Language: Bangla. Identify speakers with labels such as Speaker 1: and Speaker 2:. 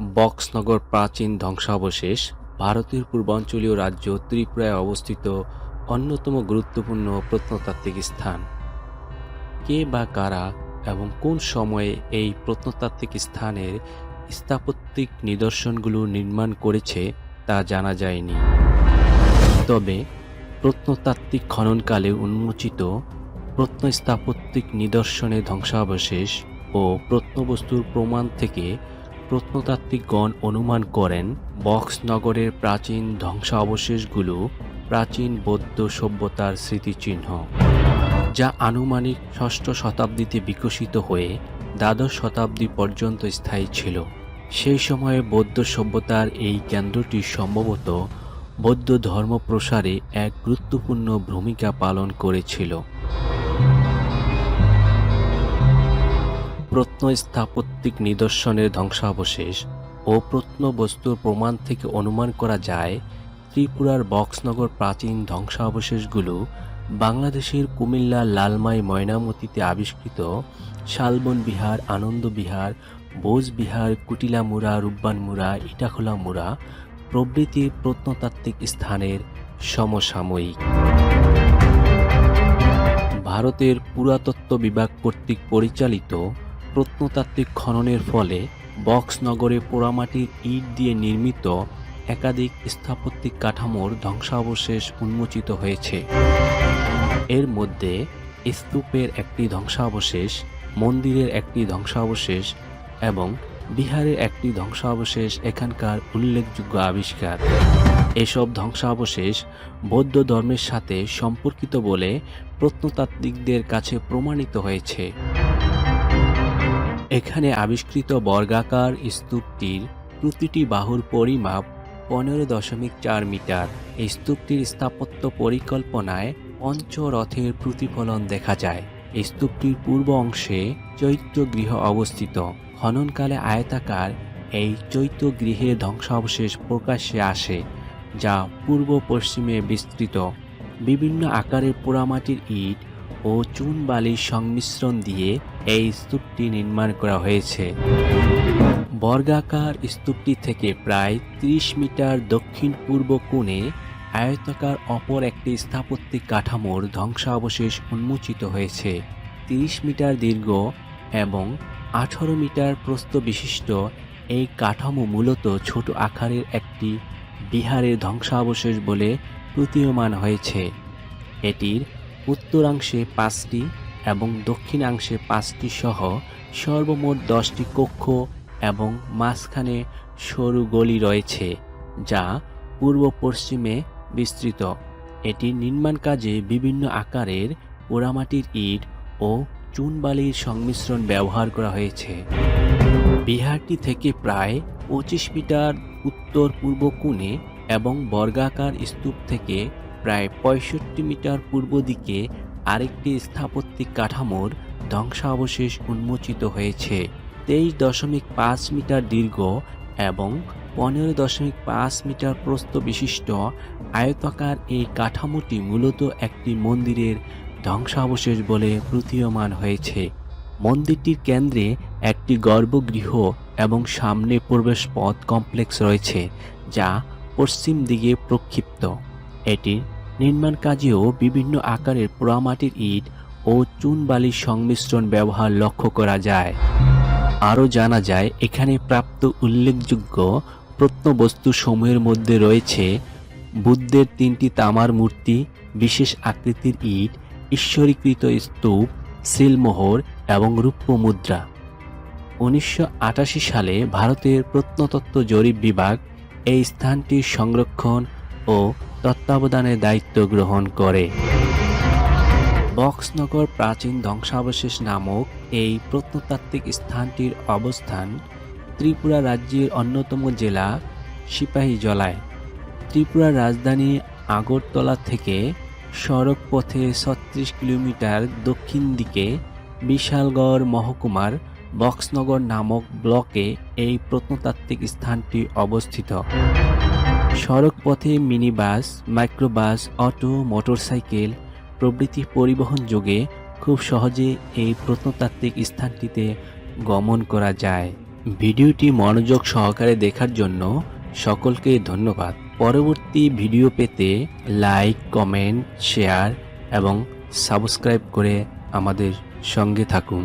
Speaker 1: বক্সনগর প্রাচীন ধ্বংসাবশেষ ভারতের পূর্বাঞ্চলীয় রাজ্য ত্রিপুরায় অবস্থিত অন্যতম গুরুত্বপূর্ণ প্রত্নতাত্ত্বিক স্থান। কে বা কারা এবং কোন সময়ে এই প্রত্নতাত্ত্বিক স্থানের স্থাপত্যিক নিদর্শনগুলো নির্মাণ করেছে তা জানা যায়নি। তবে প্রত্নতাত্ত্বিক খননকালে উন্মোচিত প্রত্নস্থাপত্যিক নিদর্শনে ধ্বংসাবশেষ ও প্রত্নবস্তুর প্রমাণ থেকে প্রত্নতাত্ত্বিকগণ অনুমান করেন, বক্সনগরের প্রাচীন ধ্বংসাবশেষগুলো প্রাচীন বৌদ্ধ সভ্যতার স্মৃতিচিহ্ন, যা আনুমানিক ষষ্ঠ শতাব্দীতে বিকশিত হয়ে দ্বাদশ শতাব্দী পর্যন্ত স্থায়ী ছিল। সেই সময়ে বৌদ্ধ সভ্যতার এই কেন্দ্রটি সম্ভবত বৌদ্ধ ধর্ম প্রসারে এক গুরুত্বপূর্ণ ভূমিকা পালন করেছিল। প্রত্নস্থাপত্যিক নিদর্শনের ধ্বংসাবশেষ ও প্রত্নবস্তুর প্রমাণ থেকে অনুমান করা যায়, ত্রিপুরার বক্সনগর প্রাচীন ধ্বংসাবশেষগুলো বাংলাদেশের কুমিল্লা লালমাই ময়নামতিতে আবিষ্কৃত, শালবন বিহার, আনন্দ বিহার, বোস বিহার, কুটিলা মুড়া, রূপবান মুড়া, ইটাখোলা মুড়া প্রভৃতি প্রত্নতাত্ত্বিক স্থানের সমসাময়িক। ভারতের পুরাতত্ত্ব বিভাগ কর্তৃক পরিচালিত প্রত্নতাত্ত্বিক খননের ফলে বক্সনগরে পোড়ামাটির ইট দিয়ে নির্মিত একাধিক স্থাপত্যিক কাঠামোর ধ্বংসাবশেষ উন্মোচিত হয়েছে। এর মধ্যে স্তূপের একটি ধ্বংসাবশেষ, মন্দিরের একটি ধ্বংসাবশেষ এবং বিহারের একটি ধ্বংসাবশেষ এখানকার উল্লেখযোগ্য আবিষ্কার। এসব ধ্বংসাবশেষ বৌদ্ধ ধর্মের সাথে সম্পর্কিত বলে প্রত্নতাত্ত্বিকদের কাছে প্রমাণিত হয়েছে। এখানে আবিষ্কৃত বর্গাকার স্তূপটির প্রতিটি বাহুর পরিমাপ পনেরো দশমিক চার মিটার। এই স্তূপটির স্থাপত্য পরিকল্পনায় পঞ্চরথের প্রতিফলন দেখা যায়। এই স্তূপটির পূর্ব অংশে চৈত্যগৃহ অবস্থিত। খননকালে আয়তাকার এই চৈত্যগৃহের ধ্বংসাবশেষ প্রকাশ্যে আসে, যা পূর্ব পশ্চিমে বিস্তৃত। বিভিন্ন আকারের পোড়ামাটির ইট ও চুন বালির সংমিশ্রণ দিয়ে এই স্তূপটি নির্মাণ করা হয়েছে। বর্গাকার স্তূপটি থেকে প্রায় ৩০ মিটার দক্ষিণ পূর্ব কোণে আয়তাকার অপর একটি স্থাপত্যিক কাঠামোর ধ্বংসাবশেষ উন্মোচিত হয়েছে। ৩০ মিটার দীর্ঘ এবং আঠারো মিটার প্রস্থ বিশিষ্ট এই কাঠামো মূলত ছোট আকারের একটি বিহারের ধ্বংসাবশেষ বলে প্রতীয়মান হয়েছে। এটির উত্তরাংশে পাঁচটি এবং দক্ষিণাংশে পাঁচটি সহ সর্বমোট দশটি কক্ষ এবং মাঝখানে সরু গলি রয়েছে, যা পূর্ব পশ্চিমে বিস্তৃত। এটির নির্মাণ কাজে বিভিন্ন আকারের পোড়ামাটির ইট ও চুনবালির সংমিশ্রণ ব্যবহার করা হয়েছে। বিহারটি থেকে প্রায় পঁচিশ মিটার উত্তর পূর্ব কোণে এবং বর্গাকার স্তূপ থেকে প্রায় পঁয়ষট্টি মিটার পূর্ব দিকে আরেকটি স্থাপত্যিক কাঠামোর ধ্বংসাবশেষ উন্মোচিত হয়েছে। তেইশ দশমিক পাঁচ মিটার দীর্ঘ এবং পনেরো দশমিক পাঁচ মিটার প্রস্থ বিশিষ্ট আয়তাকার এই কাঠামোটি মূলত একটি মন্দিরের ধ্বংসাবশেষ বলে প্রতীয়মান হয়েছে। মন্দিরটির কেন্দ্রে একটি গর্ভগৃহ এবং সামনে প্রবেশপথ কমপ্লেক্স রয়েছে, যা পশ্চিম দিকে প্রক্ষিপ্ত। এটির নির্মাণ কাজেও বিভিন্ন আকারের পোড়ামাটির ইট ও চুন বালির সংমিশ্রণ ব্যবহার লক্ষ্য করা যায়। আরও জানা যায়, এখানে প্রাপ্ত উল্লেখযোগ্য প্রত্নবস্তু সমূহের মধ্যে রয়েছে বুদ্ধের তিনটি তামার মূর্তি, বিশেষ আকৃতির ইট, ঈশ্বরীকৃত স্তূপ, সিলমোহর এবং রূপ্য মুদ্রা উনিশশো আটাশি সালে ভারতের প্রত্নতত্ত্ব জরিপ বিভাগ এই স্থানটির সংরক্ষণ ও তত্ত্বাবধানের দায়িত্ব গ্রহণ করে। বক্সনগর প্রাচীন ধ্বংসাবশেষ নামক এই প্রত্নতাত্ত্বিক স্থানটির অবস্থান ত্রিপুরা রাজ্যের অন্যতম জেলা সিপাহীজলায়। ত্রিপুরার রাজধানী আগরতলা থেকে সড়ক পথে ছত্রিশ কিলোমিটার দক্ষিণ দিকে বিশালগড় মহকুমার বক্সনগর নামক ব্লকে এই প্রত্নতাত্ত্বিক স্থানটি অবস্থিত। সড়ক পথে mini bus microbus, auto, motorcycle প্রভৃতি পরিবহন যোগে খুব সহজে এই প্রত্নতাত্ত্বিক স্থানটিতে গমন করা যায়। ভিডিওটি মনোযোগ সহকারে দেখার জন্য সকলকে ধন্যবাদ। পরবর্তী ভিডিও পেতে লাইক, কমেন্ট, শেয়ার এবং সাবস্ক্রাইব করে আমাদের সঙ্গে থাকুন।